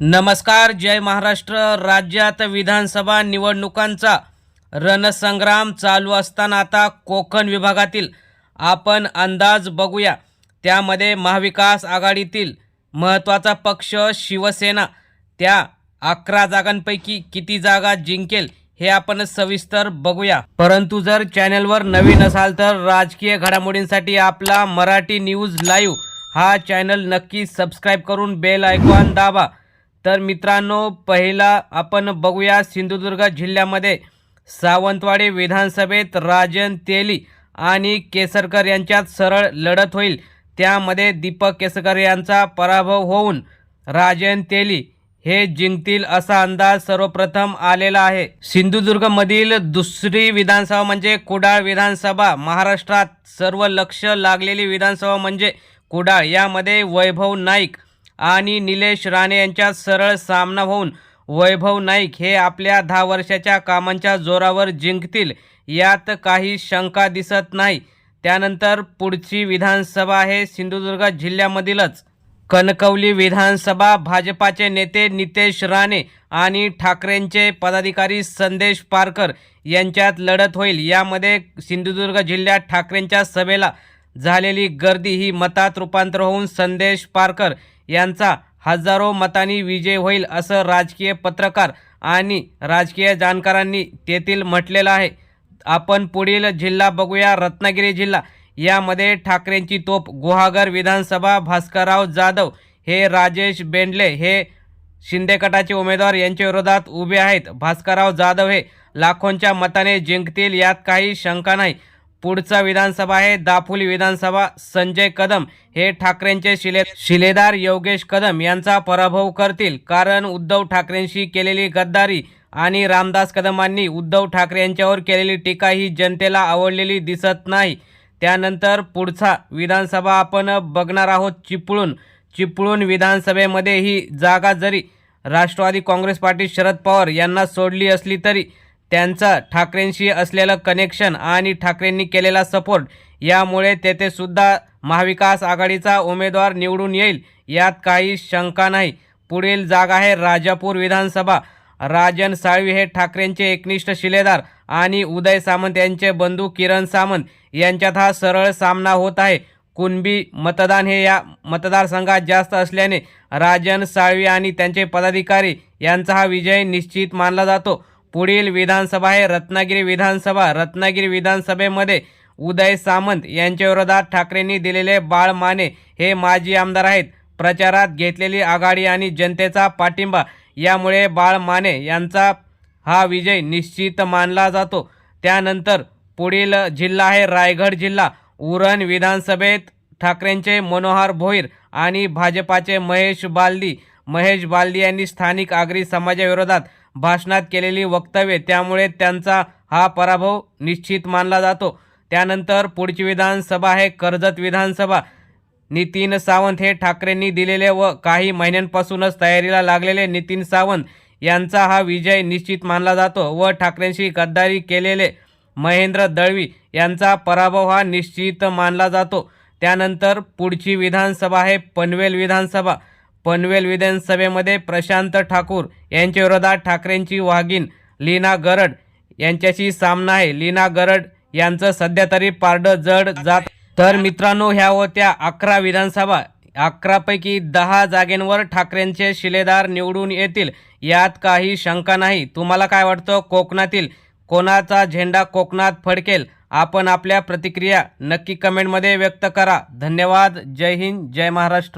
नमस्कार जय महाराष्ट्र. राज्यात विधानसभा निवडणुकांचा रणसंग्राम चालू असताना आता कोकण विभागातील आपण अंदाज बघूया. त्यामध्ये महाविकास आघाडीतील महत्त्वाचा पक्ष शिवसेना. त्या अकरा जागांपैकी किती जागा जिंकेल हे आपण सविस्तर बघूया. परंतु जर चॅनलवर नवीन असाल तर राजकीय घडामोडींसाठी आपला मराठी न्यूज लाईव्ह हा चॅनल नक्की सबस्क्राईब करून बेल आयकॉन दाबा. तर मित्रांनो पहिला आपण बघूया सिंधुदुर्ग जिल्ह्यामध्ये सावंतवाडी विधानसभेत राजन तेली आणि केसरकर यांच्यात सरळ लढत होईल. त्यामध्ये दीपक केसरकर यांचा पराभव होऊन राजन तेली हे जिंकतील असा अंदाज सर्वप्रथम आलेला आहे. सिंधुदुर्गमधील दुसरी विधानसभा म्हणजे कुडाळ विधानसभा. महाराष्ट्रात सर्व लक्ष लागलेली विधानसभा म्हणजे कुडाळ. यामध्ये वैभव नाईक आणि निलेश राणे यांच्यात सरळ सामना होऊन वैभव नाईक हे आपल्या दहा वर्षाच्या कामांच्या जोरावर जिंकतील यात काही शंका दिसत नाही. त्यानंतर पुढची विधानसभा आहे सिंधुदुर्ग जिल्ह्यामधीलच. कणकवली विधानसभा भाजपाचे नेते नितेश राणे आणि ठाकरेंचे पदाधिकारी संदेश पारकर यांच्यात लढत होईल. यामध्ये सिंधुदुर्ग जिल्ह्यात ठाकरेंच्या सभेला झालेली गर्दी ही मतात रूपांतर होऊन संदेश पारकर यांचा हजारो मतांनी विजय होईल असं राजकीय पत्रकार आणि राजकीय जाणकारांनी तेथील म्हटलेलं आहे. आपण पुढील जिल्हा बघूया. रत्नागिरी जिल्हा. यामध्ये ठाकरेंची तोप गुहागर विधानसभा भास्करराव जाधव हे राजेश बेंडले हे शिंदे गटाचे उमेदवार यांच्या विरोधात उभे आहेत. भास्करराव जाधव हे लाखोंच्या मताने जिंकतील यात काही शंका नाही. पुढचा विधानसभा आहे. दापोली विधानसभा संजय कदम हे ठाकरेंचे शिले शिलेदार योगेश कदम यांचा पराभव करतील. कारण उद्धव ठाकरेंशी केलेली गद्दारी आणि रामदास कदमांनी उद्धव ठाकरे यांच्यावर केलेली टीका ही जनतेला आवडलेली दिसत नाही. त्यानंतर पुढचा विधानसभा आपण बघणार आहोत. चिपळूण चिपळूण विधानसभेमध्ये ही जागा जरी राष्ट्रवादी काँग्रेस पार्टी शरद पवार यांना सोडली असली तरी त्यांचं ठाकरेंशी असलेलं कनेक्शन आणि ठाकरेंनी केलेला सपोर्ट यामुळे तेथे सुद्धा महाविकास आघाडीचा उमेदवार निवडून येईल यात काही शंका नाही. पुढील जागा आहे राजापूर विधानसभा. राजन साळवी हे ठाकरेंचे एकनिष्ठ शिलेदार आणि उदय सामंत यांचे बंधू किरण सामंत यांच्यात हा सरळ सामना होत आहे. कुणबी मतदान हे या मतदारसंघात जास्त असल्याने राजन साळवी आणि त्यांचे पदाधिकारी यांचा हा विजय निश्चित मानला जातो. पुढील विधानसभा आहे. रत्नागिरी विधानसभा. रत्नागिरी विधानसभेमध्ये उदय सामंत यांच्या विरोधात ठाकरेंनी दिलेले बाळ माने हे माजी आमदार आहेत. प्रचारात घेतलेली आघाडी आणि जनतेचा पाठिंबा यामुळे बाळ माने यांचा हा विजय निश्चित मानला जातो. त्यानंतर पुढील जिल्हा आहे. रायगड जिल्हा. उरण विधानसभेत ठाकरेंचे मनोहर भोईर आणि भाजपाचे महेश बालदी. महेश बालदी यांनी स्थानिक आगरी समाजाविरोधात भाषणात केलेली वक्तव्ये त्यामुळे त्यांचा हा पराभव निश्चित मानला जातो. त्यानंतर पुढची विधानसभा आहे कर्जत विधानसभा. नितीन सावंत हे ठाकरेंनी दिलेले व काही महिन्यांपासूनच तयारीला लागलेले नितीन सावंत यांचा हा विजय निश्चित मानला जातो व ठाकरेंशी गद्दारी केलेले महेंद्र दळवी यांचा पराभव हा निश्चित मानला जातो. त्यानंतर पुढची विधानसभा आहे पनवेल विधानसभा. पनवेल विधानसभेमध्ये प्रशांत ठाकूर यांच्याविरोधात ठाकरेंची वाघीण लीना गरड यांच्याशी सामना आहे. लीना गरड यांचं सध्या तरी पारडं जड जात. तर मित्रांनो ह्या होत्या अकरा विधानसभा. अकरापैकी दहा जागेंवर ठाकरेंचे शिलेदार निवडून येतील. यात काही शंका नाही. तुम्हाला काय वाटतं? कोकणातील कोणाचा झेंडा कोकणात फडकेल? आपण आपल्या प्रतिक्रिया नक्की कमेंटमध्ये व्यक्त करा. धन्यवाद. जय हिंद. जय महाराष्ट्र.